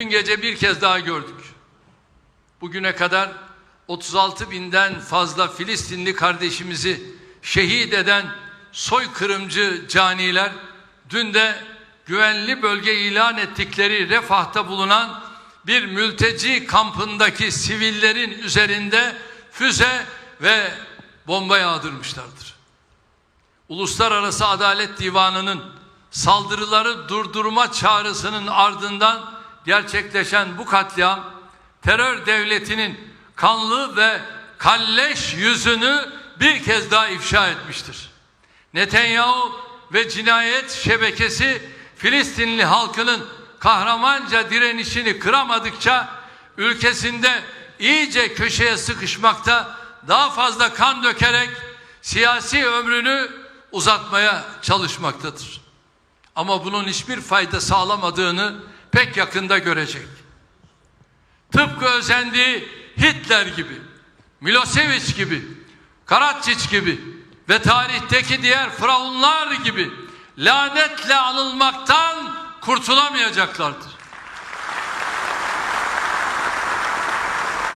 Dün gece bir kez daha gördük. Bugüne kadar 36 binden fazla Filistinli kardeşimizi şehit eden soykırımcı caniler dün de güvenli bölge ilan ettikleri Refah'ta bulunan bir mülteci kampındaki sivillerin üzerinde füze ve bomba yağdırmışlardır. Uluslararası Adalet Divanı'nın saldırıları durdurma çağrısının ardından gerçekleşen bu katliam terör devletinin kanlı ve kalleş yüzünü bir kez daha ifşa etmiştir. Netanyahu ve cinayet şebekesi Filistinli halkının kahramanca direnişini kıramadıkça ülkesinde iyice köşeye sıkışmakta daha fazla kan dökerek siyasi ömrünü uzatmaya çalışmaktadır. Ama bunun hiçbir fayda sağlamadığını pek yakında görecek. Tıpkı özendiği Hitler gibi, Milosevic gibi, Karadzic gibi ve tarihteki diğer firavunlar gibi lanetle anılmaktan kurtulamayacaklardır.